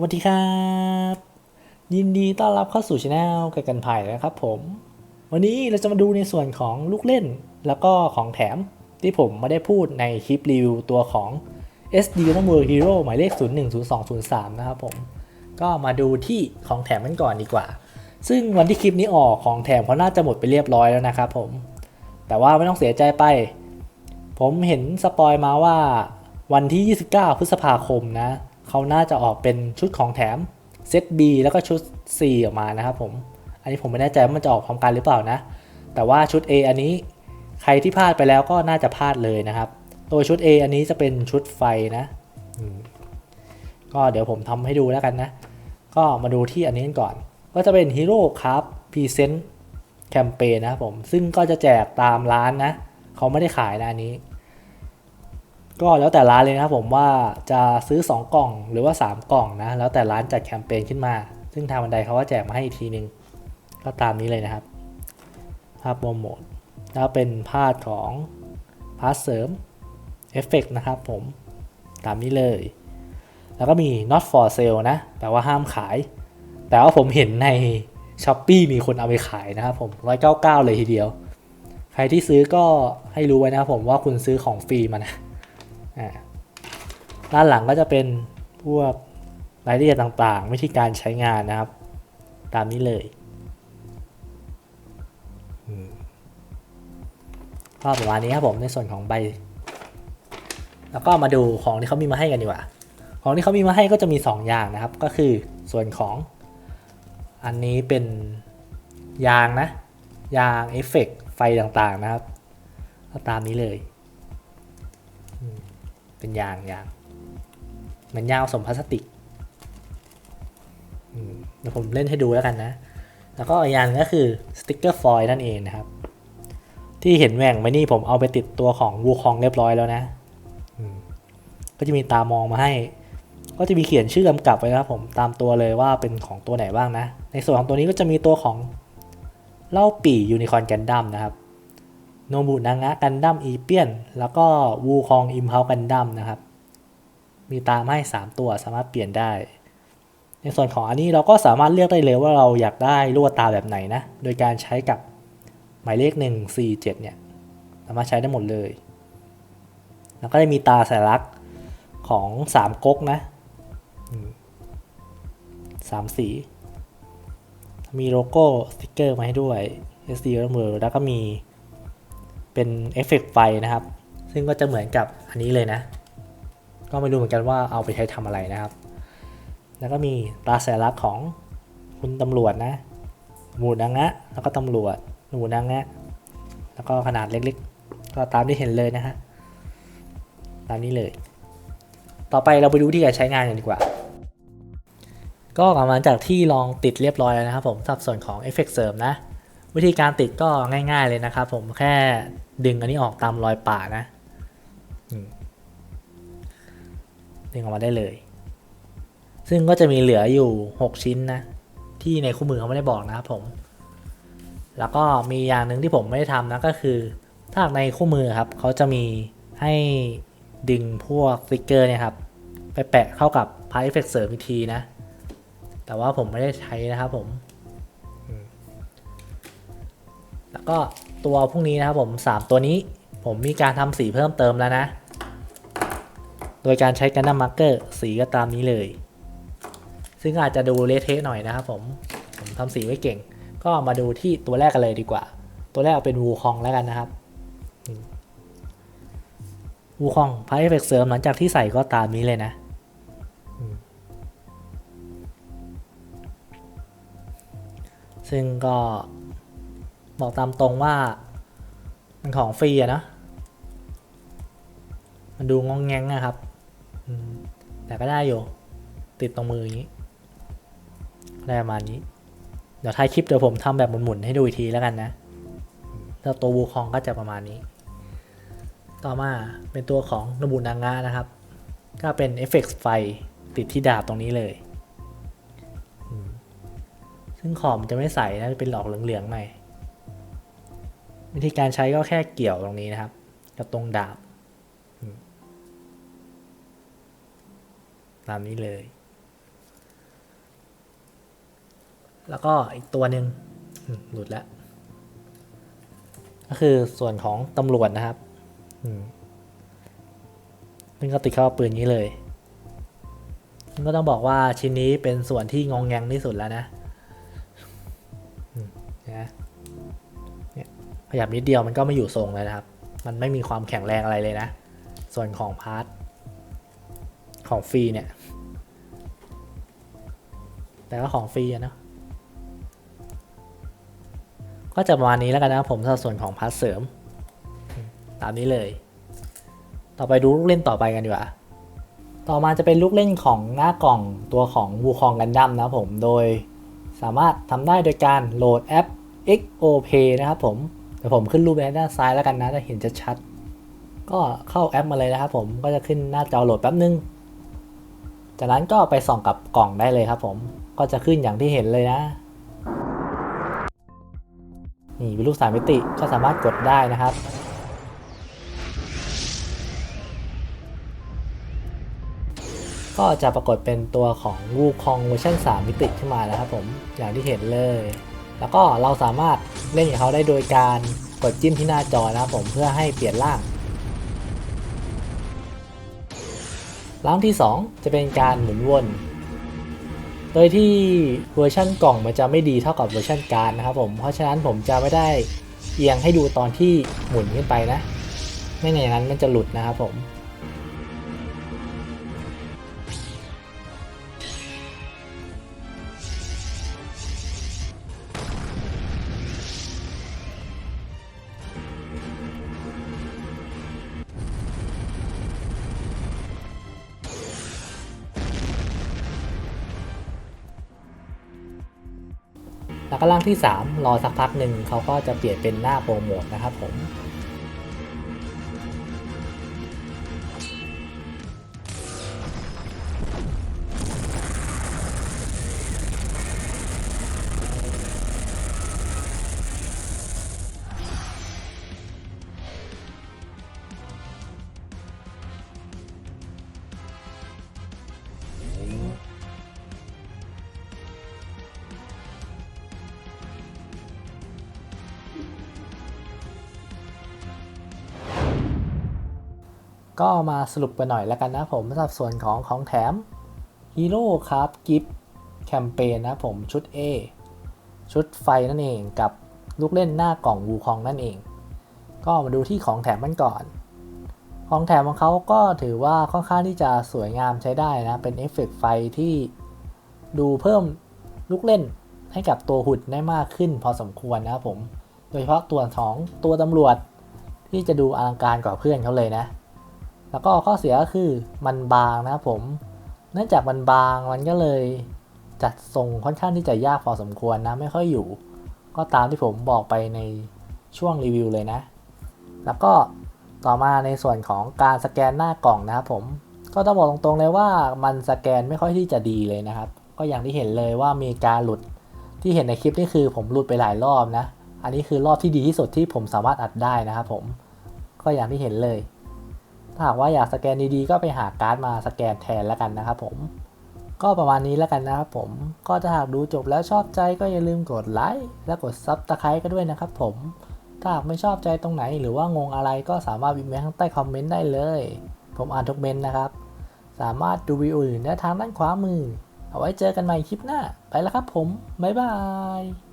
วัสดีครับ ยินดีต้อนรับเข้าสู่ช anel กันกันไผ่นะครับผม วันนี้เราจะมาดูในส่วนของลูกเล่น แล้วก็ของแถมที่ผมไม่ได้พูดในคลิปรีวิวตัวของ SD n o m e r Hero หมายเลข 010203 นะครับผม ก็มาดูที่ของแถมกันก่อนดีกว่า ซึ่งวันที่คลิปนี้ออกของแถมเขาน่าจะหมดไปเรียบร้อยแล้วนะครับผม แต่ว่าไม่ต้องเสียใจไป ผมเห็นสปอยมาว่าวันที่ 29 พฤษภาคมนะ เขาน่าจะออกเป็นชุดของแถมเซต B แล้วก็ชุด C ออกมานะครับผม อันนี้ผมไม่แน่ใจว่ามันจะออกพร้อมกันหรือเปล่านะ แต่ว่าชุด A อันนี้ใครที่พลาดไปแล้วก็น่าจะพลาดเลยนะครับตัวชุด A อันนี้จะเป็นชุดไฟนะ ก็เดี๋ยวผมทำให้ดูแล้วกันนะ ก็มาดูที่อันนี้กันก่อน ก็จะเป็น Hero Craft Present แคมเปญนะครับผม ซึ่งก็จะแจกตามร้านนะ เขาไม่ได้ขายนะอันนี้ ก็แล้วแต่ร้านเลยนะครับผมว่าจะซื้อ 2 กล่องหรือว่า 3 กล่องนะ แล้วแต่ร้านจัดแคมเปญขึ้นมา ซึ่งทางบันไดเขาก็แจกมาให้อีกทีนึง ก็ตามนี้เลยนะครับ ภาพโปรโมทแล้วเป็นภาพของพาร์ทเสริมเอฟเฟกนะครับผมตามนี้เลย แล้วก็มี not for sale นะ แปลว่าห้ามขาย แต่ว่าผมเห็นใน s h อ p e e มีคนเอาไปขายนะครับผม 199 เลยทีเดียว ใครที่ซื้อก็ให้รู้ไว้นะครับผมว่าคุณซื้อของฟรีมานะ ด้านหลังก็จะเป็นพวกรายละเอียดต่างๆ วิธีการใช้งานนะครับ ตามนี้เลยก็ประมาณนี้ครับผมในส่วนของใบ แล้วก็มาดูของที่เขามีมาให้กันดีกว่า ของที่เขามีมาให้ก็จะมี 2 อย่างนะครับ ก็คือส่วนของอันนี้เป็นยางนะ ยางเอฟเฟกต์ไฟต่างๆนะครับก็ตามนี้เลย เป็นยางยางเหมือนยางผสมพลาสติกเดี๋ยวผมเล่นให้ดูแล้วกันนะ แล้วก็อีกอยางก็คือสติกเกอร์ฟอยล์นั่นเองนะครับ ที่เห็นแหว่งไว้นี่ผมเอาไปติดตัวของวูคองเรียบร้อยแล้วนะก็จะมีตามองมาให้ ก็จะมีเขียนชื่อกำกับไว้นะครับผมตามตัวเลยว่าเป็นของตัวไหนบ้างนะ ในส่วนของตัวนี้ก็จะมีตัวของเล่าปี่ยูนิคอร์นกันดั้มนะครับ โนบุนางะกันดั้มอีเปียน แล้วก็วูคองอิมเพากันดั้มนะครับ มีตามให้ 3 ตัวสามารถเปลี่ยนได้ ในส่วนของอันนี้เราก็สามารถเลือกได้เลยว่าเราอยากได้ลวดตาแบบไหนนะ โดยการใช้กับหมายเลข 147 เนี่ย สามารถใช้ได้หมดเลย แล้วก็จะมีตาสัญลักษณ์ของ3ก๊กนะสามสี มีโลโก้สติกเกอร์มาให้ด้วย SD แล้วมือแล้วก็มี เป็นเอฟเฟกต์ไฟนะครับ ซึ่งก็จะเหมือนกับอันนี้เลยนะ ก็ไม่รู้เหมือนกันว่าเอาไปใช้ทำอะไรนะครับ แล้วก็มีตราสัญลักษณ์ของคุณตำรวจนะหมูนางะแล้วก็ตำรวจหมูนางะแล้วก็ขนาดเล็กๆ ก็ตามที่เห็นเลยนะฮะตามนี้เลย ต่อไปเราไปดูที่การใช้งานกันดีกว่า ก็หลังจากที่ลองติดเรียบร้อยแล้วนะครับผมสับส่วนของเอฟเฟกเสริมนะ วิธีการติดก็ง่าย ๆเลยนะครับ ผมแค่ดึงอันนี้ออกตามรอยป่านะดึงออกมาได้เลย ซึ่งก็จะมีเหลืออยู่ 6 ชิ้นนะ ที่ในคู่มือเขาไม่ได้บอกนะครับผม แล้วก็มีอย่างหนึ่งที่ผมไม่ได้ทำนะก็คือ ถ้าในคู่มือครับเขาจะมีให้ดึงพวกสติกเกอร์เนี่ยครับ ไปแปะเข้ากับพาร์ทเอฟเฟกเสริมอีกทีนะ แต่ว่าผมไม่ได้ใช้นะครับผม แล้วก็ตัวพวกนี้นะครับผม 3 ตัวนี้ผมมีการทำสีเพิ่มเติมแล้วนะ โดยการใช้กันดั้มมาร์กเกอร์สีก็ตามนี้เลย ซึ่งอาจจะดูเละเทะหน่อยนะครับผมผมทำสีไว้เก่ง ก็มาดูที่ตัวแรกกันเลยดีกว่า ตัวแรกเอาเป็นวูคองแล้วกันนะครับวูคองพาร์ทเอฟเฟกเสริมหลังจากที่ใส่ก็ตามนี้เลยนะซึ่งก็ บอกตามตรงว่า มันของฟรีอะนะ มันดูงองแงงนะครับ แต่ก็ได้อยู่ ติดตรงมืออย่างนี้ได้ประมาณนี้ เดี๋ยวท้ายคลิปเดี๋ยวผมทำแบบหมุนๆให้ดูอีกทีแล้วกันนะแล้วตัววูคองก็จะประมาณนี้ ต่อมาเป็นตัวของนบุนางานะครับ ก็เป็นเอฟเฟกต์ไฟติดที่ดาบตรงนี้เลยซึ่งขอบมันจะไม่ใสนะจะเป็นหลอกเหลืองๆหน่อย วิธีการใช้ก็แค่เกี่ยวตรงนี้นะครับ กับตรงดาบ ตามนี้เลย แล้วก็อีกตัวหนึ่งหลุดแล้ว ก็คือส่วนของตำรวจนะครับซึ่งก็ติดเข้าปืนนี้เลยก็ต้องบอกว่าชิ้นนี้เป็นส่วนที่งองแงงที่สุดแล้วนะ ขยับนิดเดียวมันก็ไม่อยู่ทรงเลยนะครับ มันไม่มีความแข็งแรงอะไรเลยนะ ส่วนของพาร์ทของฟรีเนี่ย แต่ว่าของฟรีอะเนาะก็จะประมาณนี้แล้วกันนะครับผมสำหรับส่วนของพาร์ทเสริม ตามนี้เลย ต่อไปดูลูกเล่นต่อไปกันดีกว่า ต่อมาจะเป็นลูกเล่นของหน้ากล่องตัวของวูคองกันดั้มนะครับผม โดยสามารถทำได้โดยการโหลดแอป XOPay นะครับผม เดี๋ยวผมขึ้นรูปไว้ด้านซ้ายแล้วกันนะจะเห็นชัดๆก็เข้าแอปมาเลยนะครับผมก็จะขึ้นหน้าจอโหลดแป๊บนึง จากนั้นก็ไปส่องกับกล่องได้เลยครับผมก็จะขึ้นอย่างที่เห็นเลยนะนี่เป็นรูปสามมิติก็สามารถกดได้นะครับ ก็จะปรากฏเป็นตัวของวูคองเวอร์ชัน3 มิติขึ้นมาแล้วครับผมอย่างที่เห็นเลย แล้วก็เราสามารถเล่นกับเขาได้โดยการกดจิ้มที่หน้าจอนะครับผมเพื่อให้เปลี่ยนร่างร่างที่ 2 จะเป็นการหมุนวน โดยที่เวอร์ชันกล่องมันจะไม่ดีเท่ากับเวอร์ชันการนะครับผม เพราะฉะนั้นผมจะไม่ได้เอียงให้ดูตอนที่หมุนขึ้นไปนะ ไม่อย่างนั้นมันจะหลุดนะครับผม แล้วก็ร่างที่ 3 รอสักพักหนึ่งเขาก็จะเปลี่ยนเป็นหน้าโปรโมทนะครับผม ก็มาสรุปกันหน่อยแล้วกันนะผมสำหรับส่วนของของแถม Hero ครับกิฟแคมเปญนะผมชุด A ชุดไฟนั่นเองกับลูกเล่นหน้ากล่องวูคองนั่นเอง ก็มาดูที่ของแถมมันก่อน ของแถมของเขาก็ถือว่าค่อนข้างที่จะสวยงามใช้ได้นะ เป็นเอฟเฟกต์ไฟที่ดูเพิ่มลูกเล่นให้กับตัวหุ่นได้มากขึ้นพอสมควรนะครับผม โดยเฉพาะตัวของตัวตำรวจที่จะดูอลังการกว่าเพื่อนเขาเลยนะ แล้วก็ข้อเสียก็คือมันบางนะครับผม เนื่องจากมันบางมันก็เลยจัดทรงค่อนข้างที่จะยากพอสมควรนะไม่ค่อยอยู่ ก็ตามที่ผมบอกไปในช่วงรีวิวเลยนะ แล้วก็ต่อมาในส่วนของการสแกนหน้ากล่องนะครับผม ก็ต้องบอกตรงๆเลยว่ามันสแกนไม่ค่อยที่จะดีเลยนะครับ ก็อย่างที่เห็นเลยว่ามีการหลุดที่เห็นในคลิปนี่คือผมหลุดไปหลายรอบนะ อันนี้คือรอบที่ดีที่สุดที่ผมสามารถอัดได้นะครับผม ก็อย่างที่เห็นเลย ถ้าหากว่าอยากสแกนดีๆ ก็ไปหาการ์ดมาสแกนแทนแล้วกันนะครับผมก็ประมาณนี้แล้วกันนะครับผม ก็ถ้าหากดูจบแล้วชอบใจก็อย่าลืมกดไลค์และกดซับสไครต์ก็ด้วยนะครับผม ถ้าหากไม่ชอบใจตรงไหนหรือว่างงอะไรก็สามารถวิมพ์ไว้ข้างใต้คอมเมนต์ได้เลย ผมอ่านทุกเมนต์นะครับ สามารถดูวิวอื่นได้ทางด้านขวามือ เอาไว้เจอกันใหม่คลิปหน้า ไปแล้วครับผม บ๊ายบาย